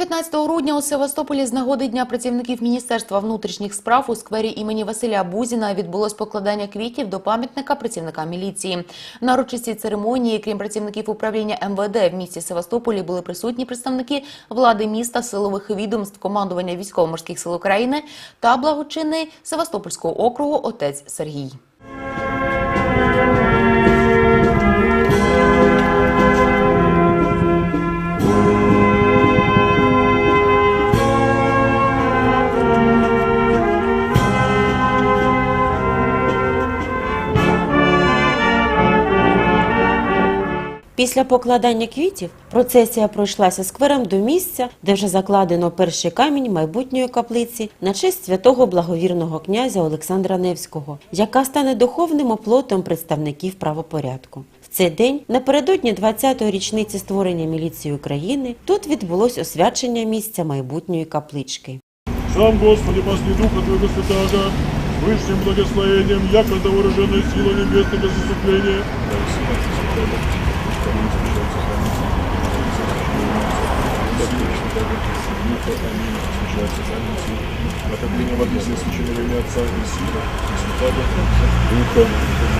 19 грудня у Севастополі з нагоди Дня працівників Міністерства внутрішніх справ у сквері імені Василя Бузіна відбулось покладання квітів до пам'ятника працівника міліції. На урочистій церемонії, крім працівників управління МВД в місті Севастополі, були присутні представники влади міста, силових відомств, командування військово-морських сил України та благочинний Севастопольського округу отець Сергій. Після покладання квітів процесія пройшлася сквером до місця, де вже закладено перший камінь майбутньої каплиці на честь святого благовірного князя Олександра Невського, яка стане духовним оплотом представників правопорядку. В цей день, напередодні 20-ї річниці створення міліції України, тут відбулось освячення місця майбутньої каплички. Сам, Господи, посли Духа Твоего Святаго, с высшим благословением, якобы вооруженной силой небесной без заступления.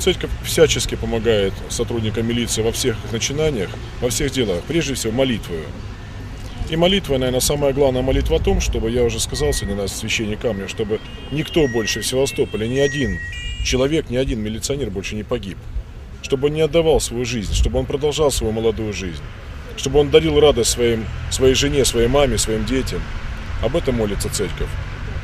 Церковь всячески помогает сотрудникам милиции во всех начинаниях, во всех делах, прежде всего молитвою. И молитва, наверное, самая главная молитва о том, чтобы, я уже сказал сегодня на священии камня, чтобы никто больше в Севастополе, ни один человек, ни один милиционер больше не погиб. Чтобы он не отдавал свою жизнь, чтобы он продолжал свою молодую жизнь. Чтобы он дарил радость своим, своей жене, своей маме, своим детям. Об этом молится церковь.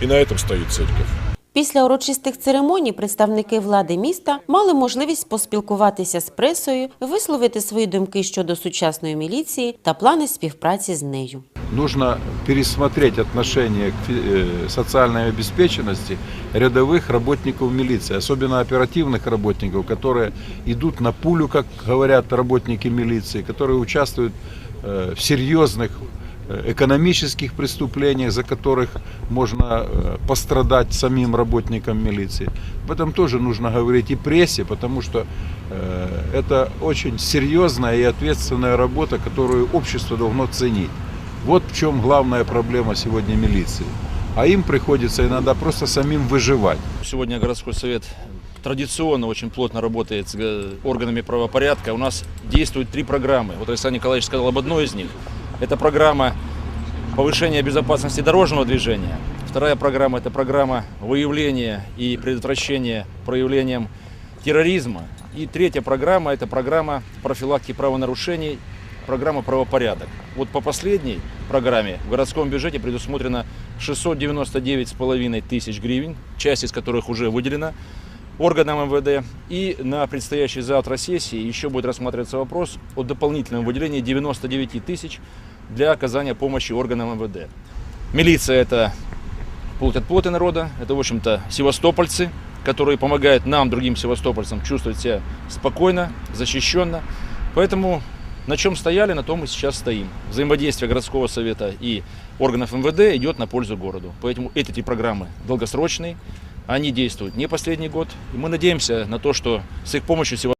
И на этом стоит церковь. Після урочистих церемоній представники влади міста мали можливість поспілкуватися з пресою, висловити свої думки щодо сучасної міліції та плани співпраці з нею. нужно пересмотреть отношение к фи- э, социальной обеспеченности рядовых работников милиции, особенно оперативных работников, которые идут на пулю, как говорят работники милиции, которые участвуют э, в серьезных э, экономических преступлениях, за которых можно э, пострадать самим работникам милиции. Об этом тоже нужно говорить и прессе, потому что э, это очень серьезная и ответственная работа, которую общество должно ценить. Вот в чем главная проблема сегодня милиции. А им приходится иногда просто самим выживать. Сегодня городской совет традиционно очень плотно работает с э, органами правопорядка. У нас действуют три программы. Вот Александр Николаевич сказал об одной из них. Это программа повышения безопасности дорожного движения. Вторая программа – это программа выявления и предотвращения проявлением терроризма. И третья программа – это программа профилактики правонарушений, программа правопорядок. Вот по последней программе в городском бюджете предусмотрено 699,5 тысяч гривен, часть из которых уже выделена органам МВД. И на предстоящей завтра сессии еще будет рассматриваться вопрос о дополнительном выделении 99 тысяч для оказания помощи органам МВД. Милиция – это плоть от плоти народа, это, в общем-то, севастопольцы, которые помогают нам, другим севастопольцам, чувствовать себя спокойно, защищенно. Поэтому на чем стояли, на том и сейчас стоим. Взаимодействие городского совета и органов МВД идет на пользу городу. Поэтому эти три программы долгосрочные, они действуют не последний год. И мы надеемся на то, что с их помощью Севастополь